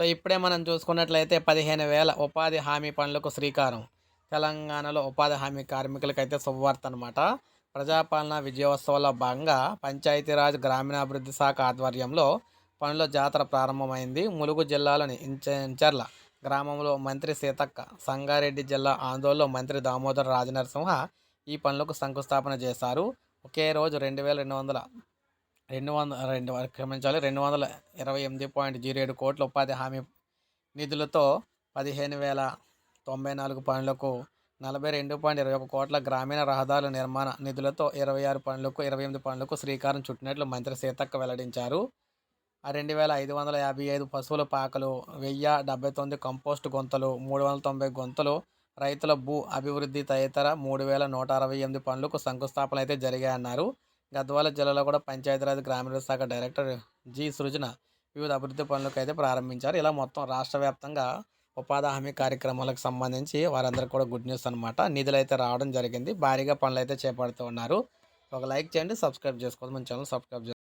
So ఇప్పుడే మనం చూసుకున్నట్లయితే పదిహేను వేల ఉపాధి హామీ పనులకు శ్రీకారం. తెలంగాణలో ఉపాధి హామీ కార్మికులకైతే శుభవార్త అనమాట ప్రజాపాలన విజయోత్సవాల్లో భాగంగా పంచాయతీరాజ్ గ్రామీణాభివృద్ధి శాఖ ఆధ్వర్యంలో పనుల జాతర ప్రారంభమైంది. ములుగు జిల్లాలోని ఇంచర్ల గ్రామంలో మంత్రి సీతక్క సంగారెడ్డి జిల్లా ఆందోళనలో మంత్రి దామోదర్ రాజనరసింహ ఈ పనులకు శంకుస్థాపన చేశారు. ఒకే రోజు రెండు వేల రెండు వందల రెండు వందల రెండు క్షమించాలి రెండు వందల ఇరవై ఎనిమిది పాయింట్ జీరో ఏడు కోట్ల ఉపాధి హామీ నిధులతో పదిహేను వేల తొంభై నాలుగు పనులకు నలభై రెండు పాయింట్ ఇరవై ఒక కోట్ల గ్రామీణ రహదారుల నిర్మాణ నిధులతో ఇరవై ఆరు పనులకు ఇరవై ఎనిమిది పనులకు శ్రీకారం చుట్టినట్లు మంత్రి సీతక్క వెల్లడించారు. రెండు వేల ఐదు వందల యాభై ఐదు పశువుల పాకలు వెయ్యి డెబ్బై తొమ్మిది కంపోస్ట్ గొంతలు మూడు వందల తొంభై గొంతలు రైతుల భూ అభివృద్ధి తదితర మూడు వేల నూట అరవై ఎనిమిది పనులకు శంకుస్థాపన అయితే జరిగాయన్నారు. గద్వాల జిల్లాలో కూడా పంచాయతీరాజ్ గ్రామీణ శాఖ డైరెక్టర్ జి. సృజన వివిధ అభివృద్ధి పనులకు అయితే ప్రారంభించారు. ఇలా మొత్తం రాష్ట్ర వ్యాప్తంగా ఉపాధి హామీ కార్యక్రమాలకు సంబంధించి వారందరికీ కూడా గుడ్ న్యూస్ అనమాట నిధులు అయితే రావడం జరిగింది. భారీగా పనులు అయితే చేపడుతూ ఉన్నారు. ఒక లైక్ చేయండి సబ్స్క్రైబ్ చేసుకోండి మన ఛానల్ సబ్స్క్రైబ్